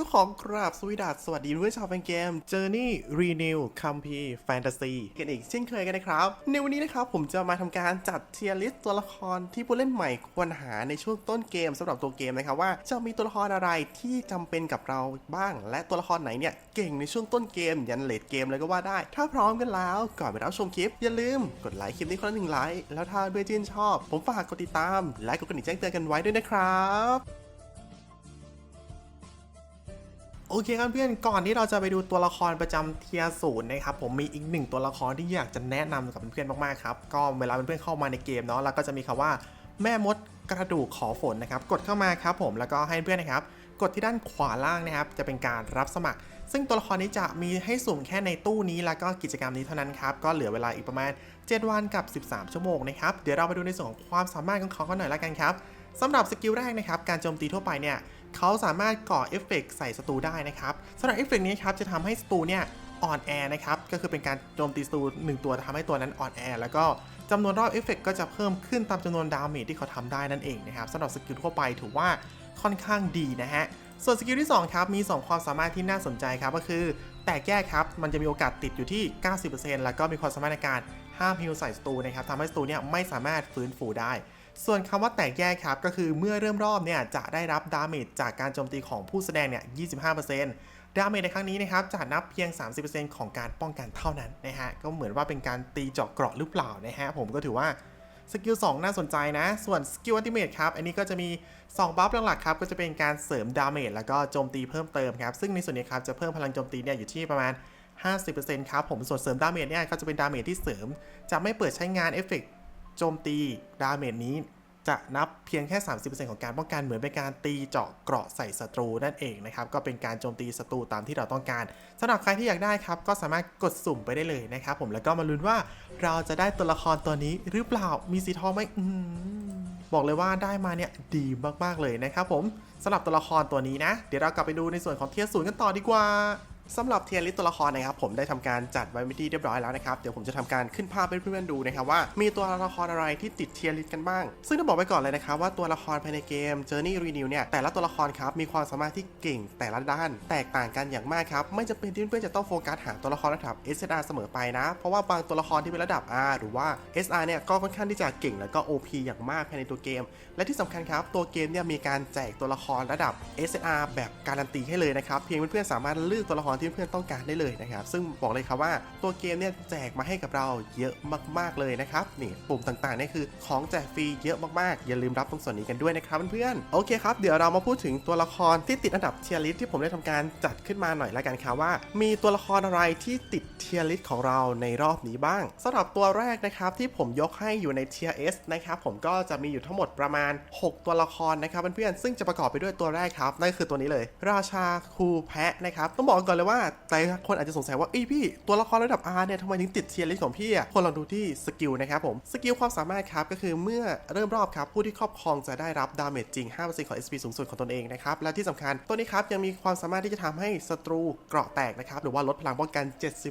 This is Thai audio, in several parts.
ก็ขอกราบสวีดัสสวัสดีด้วยชาวแฟนเกม Journey Renew Company Fantasy กันอีกเช่นเคยกันนะครับ ในวันนี้นะครับผมจะมาทำการจัดเทียร์ลิสต์ตัวละครที่ผู้เล่นใหม่ควรหาในช่วงต้นเกมสำหรับตัวเกมนะครับว่าจะมีตัวละครอะไรที่จำเป็นกับเราบ้าง และตัวละครไหนเนี่ยเก่งในช่วงต้นเกม ยันเลดเกมเลยก็ว่าได้ ถ้าพร้อมกันแล้วก่อนไปรับชมคลิป อย่าลืมกดไลค์คลิปนี้คนละหนึ่งไลค์แล้วถ้าเพื่อนชื่นชอบ ผมฝากกดติดตามและกดกระดิ่งแจ้งเตือนกันไว้ด้วยนะครับ โอเคครับเพื่อนก่อนที่เราจะไปดูตัวละครประจำเทียศูนย์นะครับผมมีอีกหนึ่งตัวละครที่อยากจะแนะนำกับเพื่อนๆมากๆครับก็เวลาเพื่อนๆเข้ามาในเกมเนาะแล้วก็จะมีคำว่าแม่มดกระดูกขอฝนนะครับกดเข้ามาครับผมแล้วก็ให้เพื่อนนะครับกดที่ด้านขวาล่างนะครับจะเป็นการรับสมัคร ซึ่งตัวละครนี้จะมีให้สุ่มแค่ในตู้นี้แล้วก็กิจกรรมนี้เท่านั้นครับก็เหลือเวลาอีกประมาณ 7 วันกับ 13 ชั่วโมงนะครับเดี๋ยวเราไปดูในส่วนของความสามารถของเขากันหน่อยละกันครับสำหรับสกิลแรกนะครับการโจมตีทั่วไปเนี่ย เขาสามารถก่อเอฟเฟกต์ใส่ศัตรูได้นะครับสำหรับเอฟเฟกต์นี้ครับจะทำให้ศัตรูเนี่ยอ่อนแอนะครับ ก็คือเป็นการโจมตีศัตรูหนึ่งตัวทำให้ตัวนั้นอ่อนแอแล้วก็จำนวนรอบเอฟเฟกต์ก็จะเพิ่มขึ้นตามจำนวนดาเมจที่เขาทำได้นั่นเองนะครับสำหรับสกิลทั่วไปถือว่าค่อนข้างดีนะฮะส่วนสกิลที่2ครับมี 2 ความสามารถที่น่าสนใจครับก็คือ แตกแยกครับ มันจะมีโอกาสติดอยู่ที่ 90%แล้วก็มีความสามารถในการห้ามฮิลใส่ศัตรูนะครับทำให้ศัตรูเนี่ยไม่สามารถฟื้นฟูได้ ส่วนคำว่าแตกแยกครับ ก็คือเมื่อเริ่มรอบเนี่ยจะได้รับดาเมจจากการโจมตีของผู้แสดงเนี่ย 25%ดาเมจในครั้งนี้นะครับจะนับเพียง 30%ของการป้องกันเท่านั้นนะฮะ ก็เหมือนว่าเป็นการตีเจาะเกราะหรือเปล่านะฮะ ผมก็ถือว่าสกิล2น่าสนใจนะ ส่วนสกิลอัลติเมทครับ อันนี้ก็จะมี 2 บัฟหลักๆครับ ก็จะเป็นการเสริมดาเมจแล้วก็โจมตีเพิ่มเติมครับ ซึ่งในส่วนนี้ครับจะเพิ่มพลังโจมตีเนี่ยอยู่ที่ประมาณ 50%ครับผมส่วนเสริมดาเมจเนี่ยก็จะเป็นดาเมจที่เสริม จะไม่เปิดใช้งานเอฟเฟกต โจมตีดาเมจนี้จะนับเพียงแค่ 30%ของการป้องกันเหมือนเป็นการตีเจาะเกราะใส่ศัตรูนั่นเองนะครับ ก็เป็นการโจมตีศัตรูตามที่เราต้องการสำหรับใครที่อยากได้ครับ ก็สามารถกดสุ่มไปได้เลยนะครับผมแล้วก็มาลุ้นว่าเราจะได้ตัวละครตัวนี้หรือเปล่ามีสีทองไหมอมบอกเลยว่าได้มาเนี่ยดีมาก ๆ เลยนะครับผมสำหรับตัวละครตัวนี้นะ เดี๋ยวเรากลับไปดูในส่วนของเทียร์ศูนย์กันต่อดีกว่า สำหรับเทียร์ลิสต์ตัวละครนะครับผมได้ทำการจัดไว้เป็นที่เรียบร้อยแล้วนะครับเดี๋ยวผมจะทำการขึ้นภาพให้เพื่อนๆดูนะครับว่ามีตัวละครอะไรที่ติดเทียร์ลิสต์กันบ้าง ซึ่งต้องบอกไว้ก่อนเลยนะครับว่าตัวละครภายในเกม Journey Renew เนี่ยแต่ละตัวละครครับมีความสามารถที่เก่งแต่ละด้าน แตกต่างกันอย่างมากครับไม่จำเป็นที่เพื่อนๆจะต้องโฟกัสหาตัวละครระดับ SR เสมอไปนะ เพราะว่าบางตัวละครที่เป็นระดับ R หรือว่า SR เนี่ยก็ค่อนข้างที่จะเก่งแล้วก็ OP อย่างมากภายในตัวเกม และที่สำคัญครับตัวเกมเนี่ยมีการแจกตัวละครระดับ SR แบบการันตีให้เลยนะครับเพียงเพื่อนๆสามารถเลือกตัวละครที่เพื่อนต้องการได้เลยนะครับ ซึ่งบอกเลยครับว่าตัวเกมเนี่ยแจกมาให้กับเราเยอะมากๆเลยนะครับนี่ปุ่มต่างๆนี่คือของแจกฟรีเยอะมากๆ อย่าลืมรับตรงส่วนนี้กันด้วยนะครับเพื่อนๆโอเคครับเดี๋ยวเรามาพูดถึงตัวละครที่ติดอันดับเทียร์ลิสที่ผมได้ทำการจัดขึ้นมาหน่อยละกันครับว่า มีตัวละครอะไรที่ติดเทียร์ลิสของเราในรอบนี้บ้างสำหรับตัวแรกนะครับที่ผมยกให้อยู่ในเทียร์ S นะครับผมก็จะมีอยู่ทั้งหมดประมาณ 6 ตัวละครนะครับเพื่อนๆซึ่งจะประกอบไปด้วยตัวแรกครับนั่นคือตัวนี้เลย ราชาคูแพะนะครับต้องบอกก่อนเลยว่าแต่คนอาจจะสงสัยว่าเอ้ยพี่ตัวละครระดับ R เนี่ยทำไมถึงติดเทียร์ลิสของพี่อะคนลองดูที่สกิลนะครับผมสกิลความสามารถครับก็คือเมื่อเริ่มรอบครับผู้ที่ครอบครองจะได้รับดาเมจจริง5%ของ SP สูงสุดของตนเองนะครับและที่สำคัญตัวนี้ครับยังมีความสามารถที่จะทำให้ศัตรูเกราะแตกนะครับหรือว่าลดพลังป้องกัน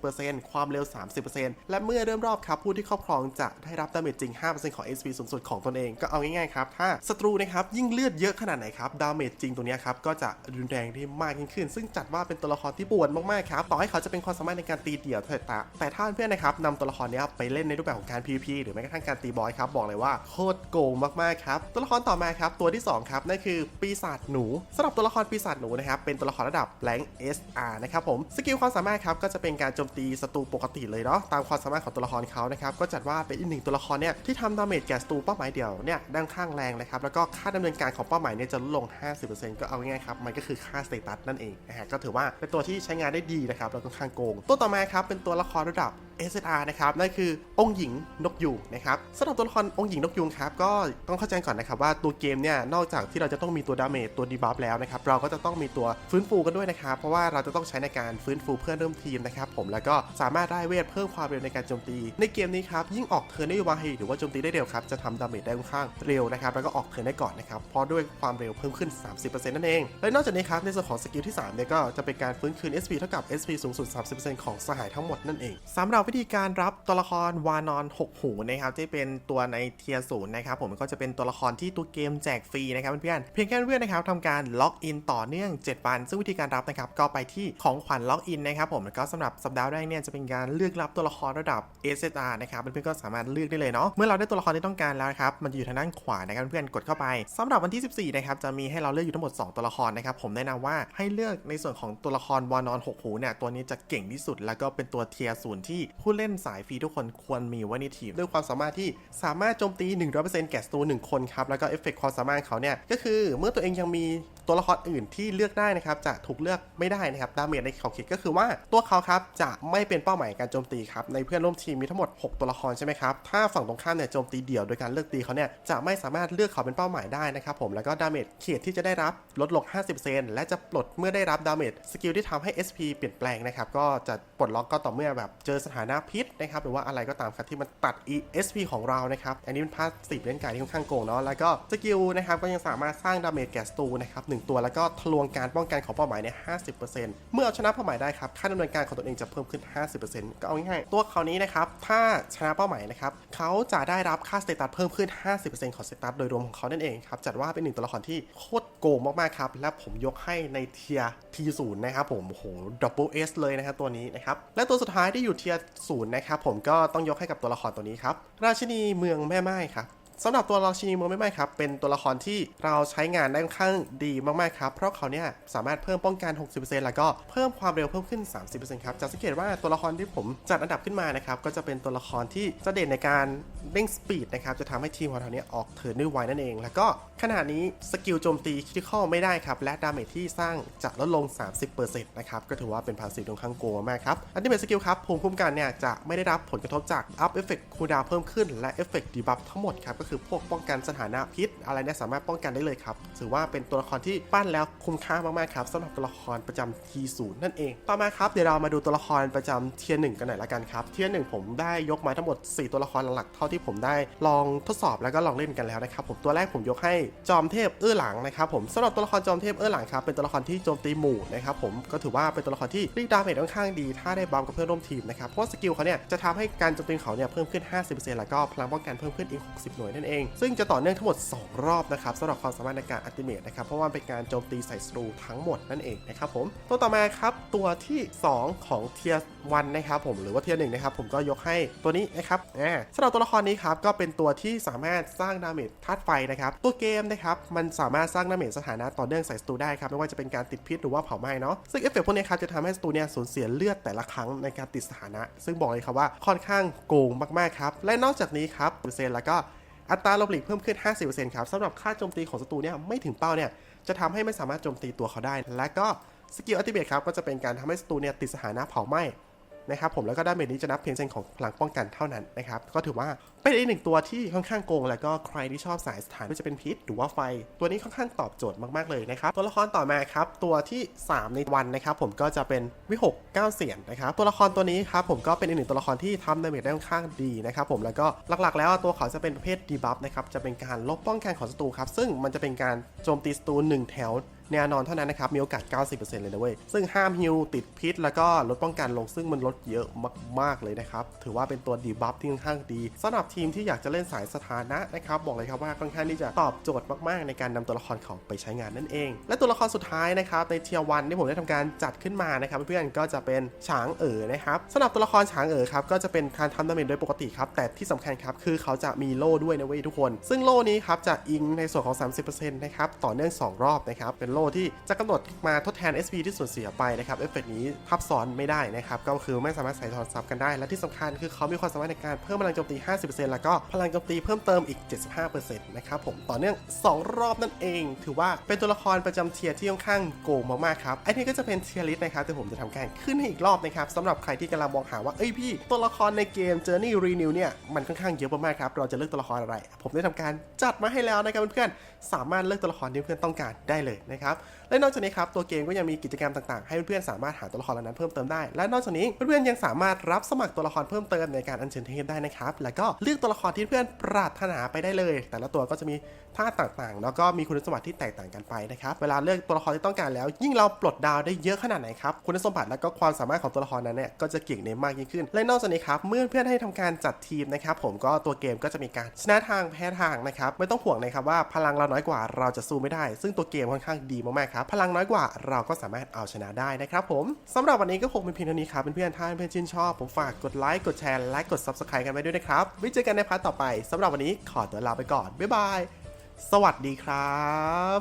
70%ความเร็ว 30%และเมื่อเริ่มรอบครับผู้ที่ครอบครองจะได้รับดาเมจจริง5%ของ SP สูงสุดของตนเองก็เอาง่ายๆครับถ้าศัตรูนะครับยิ่งเลือดเยอะขนาดไหนครับดาเมจจริงตัวนี้ครับก็จะรุนแรงได้มากยิ่งขึ้น ซึ่งจัดว่าเป็นตัวละครที่ปวดมากๆครับต่อให้เขาจะเป็นความสามารถในการตีเดี่ยวแต่แต่ถ้าเพื่อนนะครับนำตัวละครนี้ไปเล่นในรูปแบบของการ PVP หรือแม้กระทั่งการตีบอยครับบอกเลยว่าโคตรโกงมากๆครับตัวละครต่อมาครับตัวที่สองครับนั่นคือปีศาจหนูสำหรับตัวละครปีศาจหนูนะครับเป็นตัวละครระดับแรง SR นะครับผมสกิลความสามารถครับก็จะเป็นการโจมตีศัตรูปกติเลยเนาะตามความสามารถของตัวละครเขานะครับก็จัดว่าเป็นอีกหนึ่งตัวละครเนี่ยที่ทำดาเมจแก่ศัตรูเป้าหมายเดียวเนี่ยด้านข้างแรงเลยครับแล้วก็ค่าดำเนินการของเป้าหมายเนี่ยจะลดลง 50%ก็เอาง่ายๆครับมันก็คือค่าสเตตัสนั่นเองนะฮะก็ถือว่าเป็นตัวที่ใช้งานได้ดีนะครับแล้วก็ค้างโกง ตัวต่อมาครับเป็นตัวละครระดับ SSR นะครับนั่นคือองค์หญิงนกยูงนะครับสำหรับตัวละครองค์หญิงนกยูงครับก็ต้องเข้าใจก่อนนะครับว่าตัวเกมเนี่ยนอกจากที่เราจะต้องมีตัวดาเมจตัวดีบัฟแล้วนะครับเราก็จะต้องมีตัวฟื้นฟูกันด้วยนะครับเพราะว่าเราจะต้องใช้ในการฟื้นฟูเพื่อนร่วมทีมนะครับผมแล้วก็สามารถได้เวทเพิ่มความเร็วในการโจมตี ในเกมนี้ครับยิ่งออกเทิร์นได้ไวหรือว่าโจมตีได้เร็วครับจะทำดาเมจได้ค่อนข้างเร็วนะครับแล้วก็ออกเทิร์นได้ก่อนนะครับเพราะด้วยความเร็วเพิ่มขึ้น 30%นั่นเองและนอกจากนี้ครับในส่วนของสกิลที่3เนี่ยก็จะเป็นการฟื้นคืน SP เท่ากับ SP สูงสุด 30%ของสหายทั้งหมดนั่นเองสำหรับวิธีการรับตัวละครวานอน 6 หูนะครับที่เป็นตัวในเทียร์ศูนย์นะครับผมก็จะเป็นตัวละครที่ตัวเกมแจกฟรีนะครับเพื่อนๆเพียงแค่เพื่อนนะครับทำการล็อกอินต่อเนื่อง 7 วัน ซึ่งวิธีการรับนะครับก็ไปที่ของขวัญล็อกอินนะครับผมแล้วก็สำหรับสัปดาห์แรกเนี่ยจะเป็นการเลือกรับตัวละครระดับ SSR นะครับเพื่อนๆก็สามารถเลือกได้เลยเนาะเมื่อเราได้ตัวละครที่ต้องการแล้วนะครับมันจะอยู่ทางด้านขวานะครับเพื่อนๆกดเข้าไปสำหรับวันที่ 14นะครับจะมีให้เราเลือกอยู่ทั้งหมด 2 ตัวละครนะครับผมแนะนำว่าให้เลือกในส่วนของตัวละครวานอน 6 หูเนี่ยตัวนี้จะเก่งที่สุด แล้วก็เป็นตัวเทียร์ศูนย์ที่ผู้เล่นสายฟรีทุกคนควรมีไว้ในทีม ด้วยความสามารถที่สามารถโจมตี 100%แก่ศัตรู1คนครับ แล้วก็เอฟเฟกต์ความสามารถของเขาเนี่ยก็คือเมื่อตัวเองยังมีตัวละครอื่นที่เลือกได้นะครับจะถูกเลือกไม่ได้นะครับดาเมจในขอบเขตก็คือว่าตัวเขาครับจะไม่เป็นเป้าหมายการโจมตีครับในเพื่อนร่วมทีมมีทั้งหมด 6 ตัวละครใช่ไหมครับถ้าฝั่งตรงข้ามเนี่ยโจมตีเดี่ยวโดยการเลือกตีเขาเนี่ยจะไม่สามารถเลือกเขาเป็นเป้าหมายได้นะครับผมแล้วก็ดาเมจเขตที่จะได้รับลดลง 50%และจะปลดเมื่อได้รับดาเมจสกิลที่ทำให้ SP เปลี่ยนแปลงนะครับ ก็จะปลดล็อกก็ต่อเมื่อแบบเจอสถานะพิษนะครับ หรือว่าอะไรก็ตามครับที่มันตัด ESP ของเรานะครับ อันนี้เป็นพาสซีฟเล่นกายที่ค่อนข้างโกงเนาะ แล้วก็สกิลนะครับก็ยังสามารถสร้างดาเมจแก่ศัตรูนะครับหนึ่งตัว แล้วก็ทะลวงการป้องกันของเป้าหมายเนี่ย50%เมื่อเอาชนะเป้าหมายได้ครับ ค่าดำเนินการของตัวเองจะเพิ่มขึ้น 50%ก็เอาง่ายๆ ตัวเขานี้นะครับ ถ้าชนะเป้าหมายนะครับ เขาจะได้รับค่าสเตตัสเพิ่มขึ้น 50%ของสเตตัสโดยรวมของเขานั่นเองครับ จัดว่าเป็นหนึ่งตัวละครที่โคตรโกงมากๆครับ และผมยกให้ในเทียทีศูนย์นะครับผมโอ้โหดับเบิลเอสเลยนะครับตัวนี้นะครับ และตัวสุดท้ายที่อยู่เทียศูนย์นะครับผมก็ต้องยกให้กับตัวละครตัวนี้ครับ ราชินีเมืองแม่ไม้ครับ สำหรับตัวราชินีเมืองไม่ไหม้ครับ เป็นตัวละครที่เราใช้งานได้ค่อนข้างดีมากๆครับ เพราะเขาเนี่ยสามารถเพิ่มป้องกัน 60%แล้วก็เพิ่มความเร็วเพิ่มขึ้น 30%ครับ จะสังเกตว่าตัวละครที่ผมจัดอันดับขึ้นมานะครับ ก็จะเป็นตัวละครที่จะเด่นในการเร่งสปีดนะครับ จะทำให้ทีมของเราเนี่ยออกเทินด้ไวนั่นเอง แล้วก็ขณะนี้สกิลโจมตีคริติคอลไม่ได้ครับ และดาเมจที่สร้างจะลดลง 30%นะครับ ก็ถือว่าเป็นพาสซีฟค่อนข้างโกงมากครับ อันที่เป็นสกิลครับ ภูมิคุ้มกันเนี่ยจะไม่ได้รับผลกระทบจากอัพเอฟเฟกต์คูลดาวเพิ่มขึ้นและเอฟเฟกต์ดีบัฟทั้งหมดครับก็คือพวกป้องกันสถานะพิษ อะไรเนี่ยสามารถป้องกันได้เลยครับถือว่าเป็นตัวละครที่ปั้นแล้วคุ้มค่ามากๆครับสำหรับตัวละครประจำทีศูนย์นั่นเอง ต่อมาครับเดี๋ยวเรามาดูตัวละครประจำเทียร์หนึ่งกันหน่อยละกันครับเทียร์หนึ่งผมได้ยกมาทั้งหมด 4 ตัวละครหลักๆเท่าที่ผมได้ลองทดสอบแล้วก็ลองเล่นกันแล้วนะครับผมตัวแรกผมยกให้จอมเทพเอื้อหลังนะครับผมสำหรับตัวละครจอมเทพเอื้อหลังครับเป็นตัวละครที่โจมตีหมู่นะครับผมก็ถือว่าเป็นตัวละครที่รีดดาเมจค่อนข้างดี ถ้าได้บัฟกับเพื่อนร่วมทีมนะครับเพราะสกิลเขาเนี่ยจะทำให้การโจมตีเขาเนี่ยเพิ่มขึ้น 50%แล้วก็พลังป้องกันเพิ่มขึ้นอีก 60 หน่วยนั่นเอง ซึ่งจะต่อเนื่องทั้งหมด 2 รอบนะครับสำหรับความสามารถในการอัติเมตนะครับเพราะว่าเป็นการโจมตีใส่สตรูทั้งหมดนั่นเองนะครับผมตัวต่อมาครับตัวที่ 2 ของเทียร์วันนะครับผมหรือว่าเทียร์หนึ่งนะครับผมก็ยกให้ตัวนี้นะครับอ่าสำหรับตัวละครนี้ครับก็เป็นตัวที่สามารถสร้างดาเมจธาตุไฟนะครับตัวเกมนะครับมันสามารถสร้างดาเมจสถานะต่อเนื่องใส่สตรูได้ครับไม่ว่าจะเป็นการติดพิษหรือว่าเผาไหม้เนาะซึ่งเอฟเฟกต์พวกนี้ครับจะทำให้สตรูเนี่ยสูญเสียเลือดแต่ละครั้งในการติดสถานะ ซึ่งบอกเลยครับว่าค่อนข้างโกงมากๆครับและนอกจากนี้ครับเปอร์เซ็นต์แล้วก็ อัตราลบหลีกเพิ่มขึ้น 50%ครับสำหรับค่าโจมตีของศัตรูเนี่ยไม่ถึงเป้าเนี่ยจะทำให้ไม่สามารถโจมตีตัวเขาได้ และก็สกิลอัติเบตครับก็จะเป็นการทำให้ศัตรูเนี่ยติดสถานะเผาไหม้ นะครับผมแล้วก็ดาเมจนี้จะนับเพียงเซนของพลังป้องกันเท่านั้นนะครับก็ถือว่าเป็นอีกหนึ่งตัวที่ค่อนข้างโกง แล้วก็ใครที่ชอบสายสถานไม่จะเป็นพิษหรือว่าไฟ ตัวนี้ค่อนข้างตอบโจทย์มากๆเลยนะครับตัวละครต่อมาครับตัวที่ 3 ในวันนะครับผมก็จะเป็นวิหกเก้าเสียนนะครับตัวละครตัวนี้ครับผมก็เป็นอีกหนึ่งตัวละครที่ทำดาเมจได้ค่อนข้างดีนะครับผมแล้วก็หลักๆ แล้วตัวเขาจะเป็นประเภทดีบัฟนะครับจะเป็นการลบป้องกันของศัตรูครับซึ่งมันจะเป็นการโจมตีศัตรูหนึ่งแถว แน่นอนเท่านั้นนะครับ มีโอกาส 90%เลยนะเว้ย ซึ่งห้ามฮิลติดพิษ แล้วก็ลดป้องกันลงซึ่งมันลดเยอะมากๆเลยนะครับ ถือว่าเป็นตัวดีบัฟที่ค่อนข้างดีสำหรับทีมที่อยากจะเล่นสายสถานะนะครับ บอกเลยครับว่าค่อนข้างที่จะตอบโจทย์มากๆ ในการนำตัวละครเขาไปใช้งานนั่นเอง และตัวละครสุดท้ายนะครับในเทียวันที่ผมได้ทำการจัดขึ้นมานะครับเพื่อนๆก็จะเป็นฉางเอ๋อนะครับสำหรับตัวละครฉางเอ๋อครับก็จะเป็นการทำดาเมจโดยปกติครับแต่ที่สำคัญครับคือเขาจะมีโล่ด้วยนะเว้ยทุกคน ซึ่งโล่นี้ครับจะอิงในส่วนของ 30%นะครับต่อเนื่อง 2 รอบนะครับเป็นโลที่จะกำหนดมาทดแทน SP ที่สูญเสียไปนะครับเอฟเฟกนี้ทับซ้อนไม่ได้นะครับก็คือไม่สามารถใส่ทอนซับกันได้ และที่สำคัญคือเขามีความสามารถในการเพิ่มพลังโจมตี 50%แล้วก็พลังโจมตีเพิ่มเติมอีก 75%นะครับผมต่อเนื่อง 2 รอบนั่นเอง ถือว่าเป็นตัวละครประจำเทียร์ที่ค่อนข้างโกงมากๆครับไอ้นี่ก็จะเป็นเทียร์ลิสต์นะครับแต่ผมจะทำการขึ้นให้อีกรอบนะครับสำหรับใครที่กำลังมองหาว่าเอ้ยพี่ ตัวละครในเกม Journey Renew เนี่ยมันค่อนข้างเยอะมากๆครับเราจะเลือกตัวละครอะไร ผมได้ทำการจัดมาให้แล้วนะครับเพื่อนๆสามารถเลือกตัวละครที่เพื่อนต้องการได้เลยนะครับครับ และนอกจากนี้ครับตัวเกมก็ยังมีกิจกรรมต่างๆ ให้เพื่อนๆสามารถหาตัวละครเหล่านั้นเพิ่มเติมได้ และนอกจากนี้เพื่อนๆยังสามารถรับสมัครตัวละครเพิ่มเติมในการอัญเชิญเทพได้นะครับ แล้วก็เลือกตัวละครที่เพื่อนปรารถนาไปได้เลย แต่ละตัวก็จะมีท่าต่างๆ แล้วก็มีคุณสมบัติที่แตกต่างกันไปนะครับ เวลาเลือกตัวละครที่ต้องการแล้ว ยิ่งเราปลดดาวได้เยอะขนาดไหนครับ คุณสมบัติและก็ความสามารถของตัวละครนั้นเนี่ยก็จะเก่งในมากยิ่งขึ้น และนอกจากนี้ครับ เมื่อเพื่อนให้ทำการจัดทีมนะครับ ผมก็ตัวเกมก็จะมีการชนะทางแพ้ทางนะครับ ไม่ต้องห่วงนะครับว่าพลังเราน้อยกว่าเราจะสู้ไม่ได้ ซึ่งตัวเกมค่อนข้างดีมากๆครับ พลังน้อยกว่าเราก็สามารถเอาชนะได้นะครับผมสำหรับวันนี้ก็คงเป็นเพียงเท่านี้ครับเพื่อนๆถ้าเพื่อนๆชื่นชอบ ผมฝากกดไลค์กดแชร์และกด subscribe กันไว้ด้วยนะครับไว้เจอกันในพาร์ทต่อไปสำหรับวันนี้ขอตัวลาไปก่อนบ๊ายบายสวัสดีครับ